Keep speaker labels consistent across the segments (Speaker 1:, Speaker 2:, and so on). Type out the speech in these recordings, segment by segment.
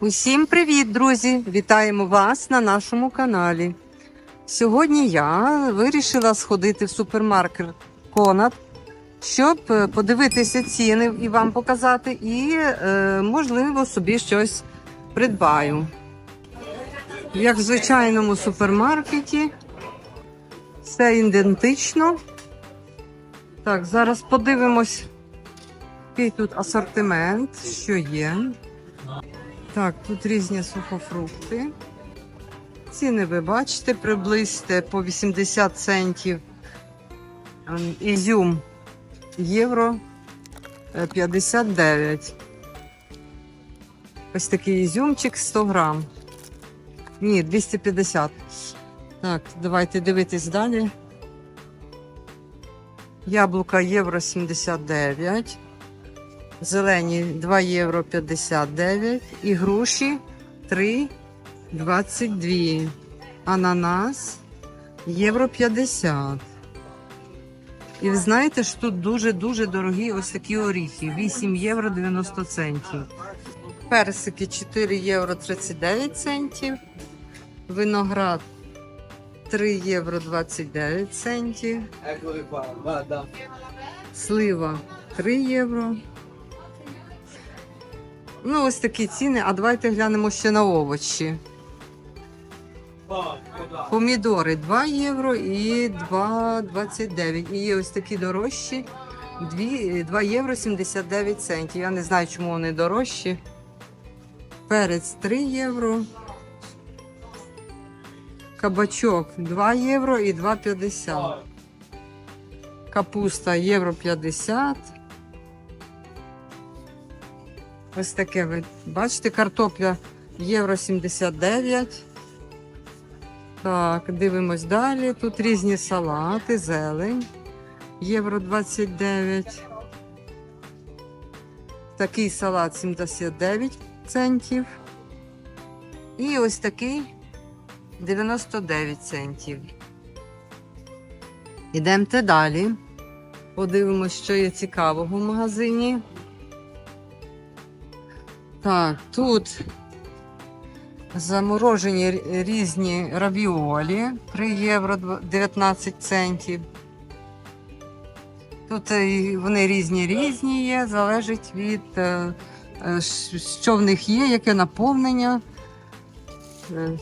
Speaker 1: Усім привіт, друзі! Вітаємо вас на нашому каналі. Сьогодні я вирішила сходити в супермаркет Конат, щоб е, подивитися ціни і вам показати, і, е, можливо, собі щось придбаю. Як в звичайному супермаркеті, все ідентично. Так, зараз подивимось, який тут асортимент, що є. Так, тут різні сухофрукти. Ціни ви бачите, приблизьте по 80 центів. Ем, Ізюм євро е, 59. Ось такий ізюмчик 100 грам. Ні, 250. Так, давайте дивитись далі. Яблука євро 79. Зелені 2 євро 59 і груші 3 22. Ананас євро 50. І ви знаєте, що тут дуже-дуже дорогі ось такі оріхи. 8 євро 90 центів. Персики 4 євро 39 центів. Виноград 3 євро 29 центів. Слива 3 євро. Ну, ось такі ціни. А давайте глянемо ще на овочі. Помідори 2 євро і 2,29. І є ось такі дорожчі 2, 2 євро 79 центів. Я не знаю, чому вони дорожчі. Перець 3 євро. Кабачок 2 євро і 2,50. Капуста євро 50. Ось таке ви бачите, картопля євро 79. Так, дивимось далі. Тут різні салати, зелень. Євро 29. Такий салат 79 центів. І ось такий 99 центів. Ідемте далі. Подивимось, що є цікавого в магазині. Так, тут заморожені різні равіолі 3 євро 19 центів. Тут е, вони різні різні є, залежить від е, е, що в них є, яке наповнення.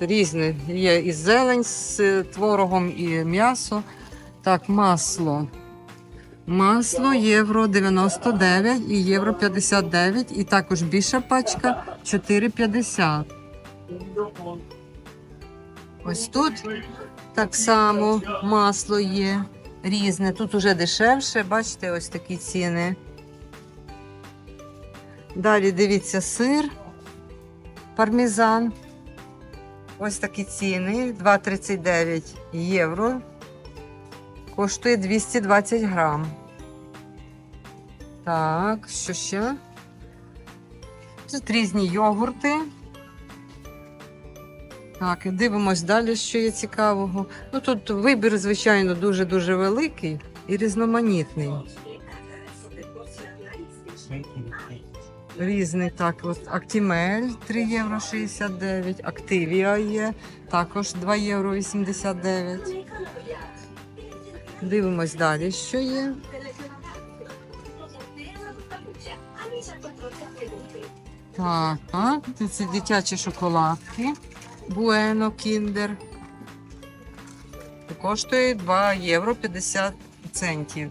Speaker 1: Різне. Є і зелень з творогом, і м'ясо. Так, масло. Масло євро 99 і євро 59, і також більша пачка 4,50. Ось тут так само масло є різне. Тут уже дешевше, бачите, ось такі ціни. Далі дивіться сир, пармезан. Ось такі ціни. 2,39 євро. Коштує 220 грам. Так, що ще? Тут різні йогурти. Так, і дивимось далі, що є цікавого. Ну тут вибір, звичайно, дуже-дуже великий і різноманітний. Різний так, от Актімель 3 євро 69, Активія є, також 2 євро 89. Дивимось далі, що є. Так, так, це дитячі шоколадки. Буено Кіндер. Коштує 2 євро 50 центів.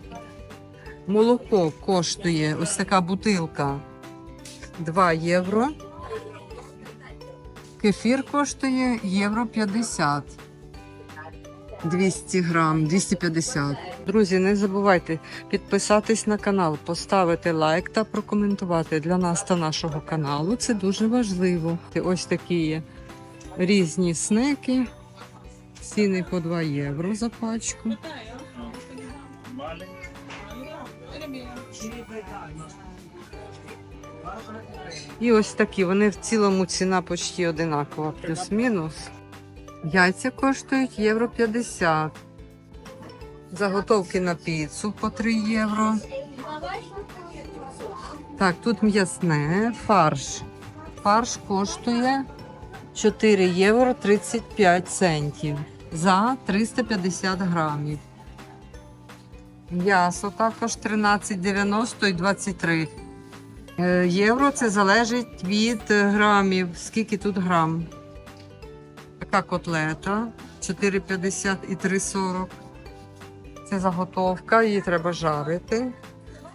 Speaker 1: Молоко коштує ось така бутилка 2 євро. Кефір коштує євро 50. 200 грам, 250. Друзі, не забувайте підписатись на канал, поставити лайк та прокоментувати для нас та нашого каналу. Це дуже важливо. Ось такі різні снеки. Ціни по 2 євро за пачку. І ось такі. Вони в цілому ціна почти одинакова, плюс-мінус. Яйця коштують євро 50. Заготовки на піцу по 3 євро. Так, тут м'ясне, фарш фарш коштує 4 євро 35 центів за 350 грамів. М'ясо також 13,90 і 23 Е, євро. Це залежить від грамів. Скільки тут грам? Така котлета 4,50 і 3,40. Це заготовка, її треба жарити.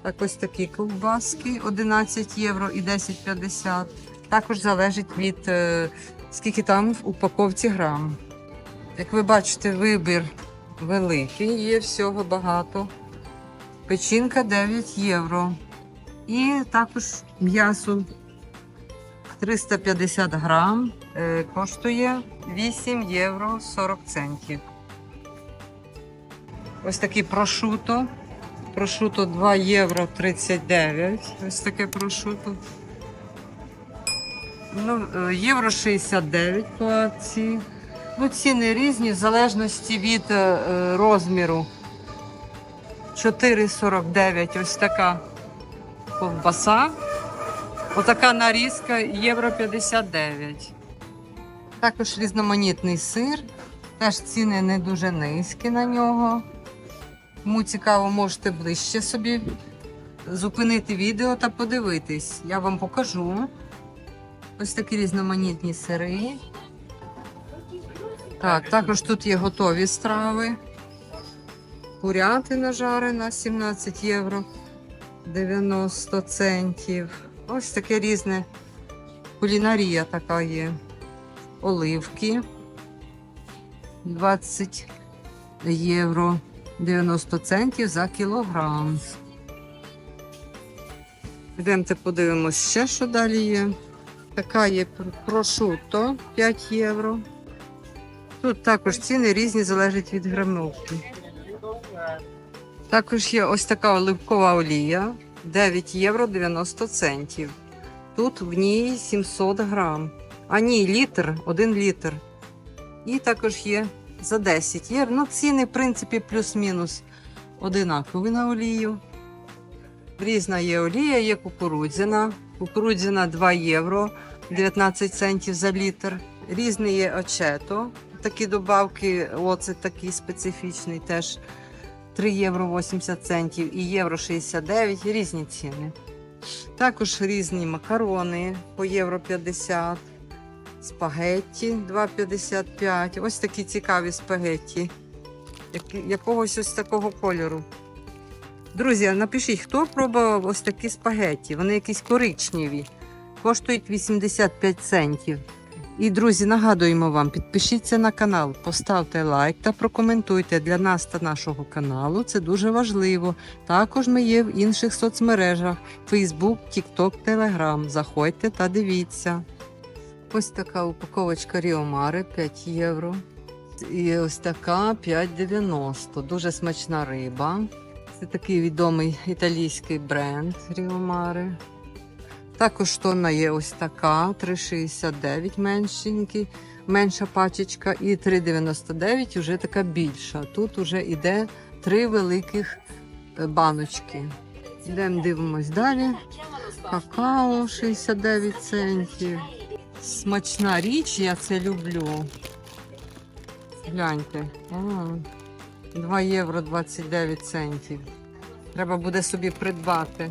Speaker 1: Так ось такі ковбаски 11 євро і 10,50. Також залежить від е, скільки там в упаковці грам. Як ви бачите, вибір великий, є всього багато. Печінка 9 євро. І також м'ясо 350 грам е, коштує 8 євро 40 центів. Ось такий прошуто. Прошуто 2 євро 39. Ось таке прошуто. Ну, е, євро 69 по акції. Ну, ціни різні в залежності від е, розміру. 4,49 ось така ковбаса. Отака нарізка євро 59. Також різноманітний сир. Теж ціни не дуже низькі на нього. Кому цікаво, можете ближче собі зупинити відео та подивитись. Я вам покажу. Ось такі різноманітні сири. Так, також тут є готові страви. Курятина жарена 17 євро 90 центів. Ось таке різне. Кулінарія така є. Оливки 20 євро 90 центів за кілограм. Йдемте подивимось ще, що далі є. Така є пр- прошуто 5 євро. Тут також ціни різні, залежать від грамовки. Також є ось така оливкова олія 9 євро 90 центів. Тут в ній 700 грам. А ні, літр, 1 літр. І також є за 10 євро. Ну, ціни, в принципі, плюс-мінус одинакові на олію. Різна є олія, є кукурудзяна. Кукурудзяна 2 євро 19 центів за літр. Різне є очето. Такі добавки, оце такий специфічний теж 3 євро 80 центів і євро 69, різні ціни. Також різні макарони по євро 50, спагетті 2,55. Ось такі цікаві спагетті. Якогось ось такого кольору. Друзі, напишіть, хто пробував ось такі спагетті. Вони якісь коричневі, коштують 85 центів. І, друзі, нагадуємо вам, підпишіться на канал, поставте лайк та прокоментуйте для нас та нашого каналу. Це дуже важливо. Також ми є в інших соцмережах: Facebook, TikTok, Telegram. Заходьте та дивіться. Ось така упаковочка Ріомари 5 євро. І ось така 5,90. Дуже смачна риба. Це такий відомий італійський бренд Ріомари. Також тонна є ось така 3,69 меншенький, менша пачечка, і 3,99 вже така більша. Тут вже йде три великих е, баночки. Йдемо дивимось далі. Какао 69 центів. Смачна річ, я це люблю. Гляньте. А, 2 євро 29 центів. Треба буде собі придбати.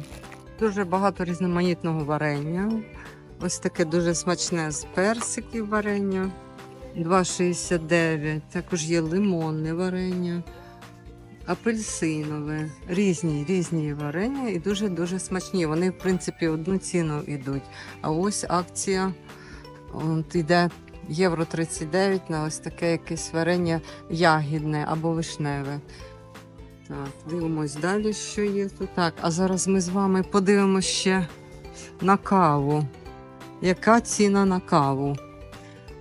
Speaker 1: Дуже багато різноманітного варення. Ось таке дуже смачне з персиків варення. 2,69. Також є лимонне варення, апельсинове. Різні, різні варення і дуже-дуже смачні. Вони, в принципі, одну ціну йдуть. А ось акція от, йде євро 39 на ось таке якесь варення ягідне або вишневе. Так, дивимось далі, що є тут. Так, а зараз ми з вами подивимося ще на каву. Яка ціна на каву?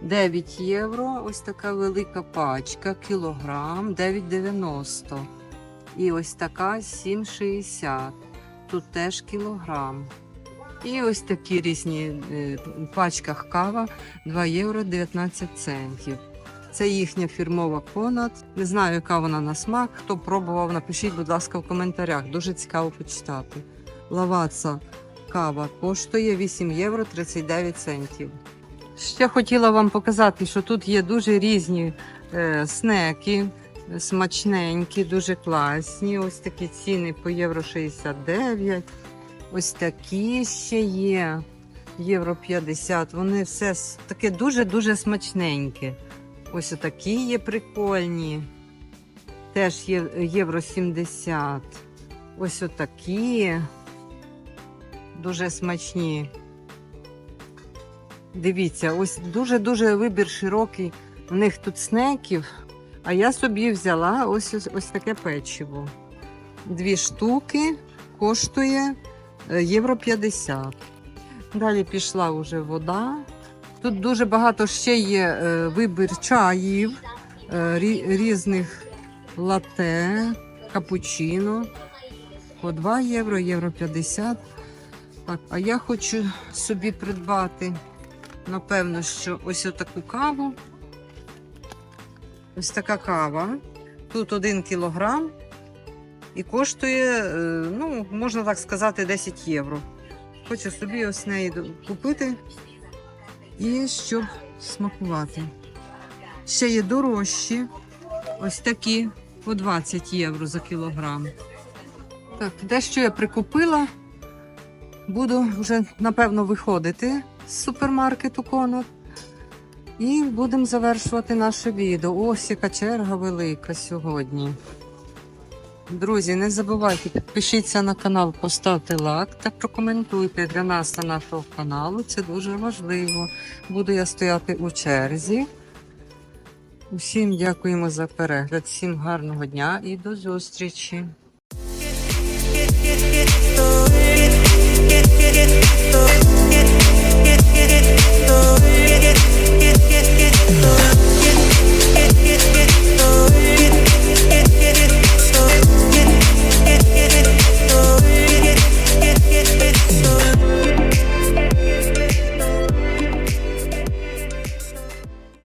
Speaker 1: 9 євро, ось така велика пачка, кілограм, 9,90. І ось така 7,60. Тут теж кілограм. І ось такі різні е, в пачках кава 2 євро 19 центів. Це їхня фірмова понад. Не знаю, яка вона на смак. Хто пробував, напишіть, будь ласка, в коментарях. Дуже цікаво почитати. Лаваца кава коштує 8 євро 39 центів. Ще хотіла вам показати, що тут є дуже різні е, снеки, смачненькі, дуже класні. Ось такі ціни по євро 69. Ось такі ще є. Євро 50. Вони все таке дуже-дуже смачненьке. Ось такі є прикольні. Теж є євро 70. Ось отакі. Дуже смачні. Дивіться, ось дуже-дуже вибір широкий. У них тут снеків. А я собі взяла ось, ось, ось таке печиво. Дві штуки коштує е, євро 50. Далі пішла вже вода. Тут дуже багато ще є е, вибір чаїв, е, різних лате, капучино. По 2 євро, євро 50. Так, а я хочу собі придбати, напевно, що ось таку каву. Ось така кава. Тут 1 кілограм і коштує, е, ну, можна так сказати, 10 євро. Хочу собі ось неї купити і щоб смакувати. Ще є дорожчі, ось такі по 20 євро за кілограм. Так, дещо я прикупила. Буду вже напевно виходити з супермаркету Конор. І будемо завершувати наше відео. Ось яка черга велика сьогодні. Друзі, не забувайте, підпишіться на канал, поставте лайк та прокоментуйте для нас та нашого каналу. Це дуже важливо. Буду я стояти у черзі. Усім дякуємо за перегляд, всім гарного дня і до зустрічі.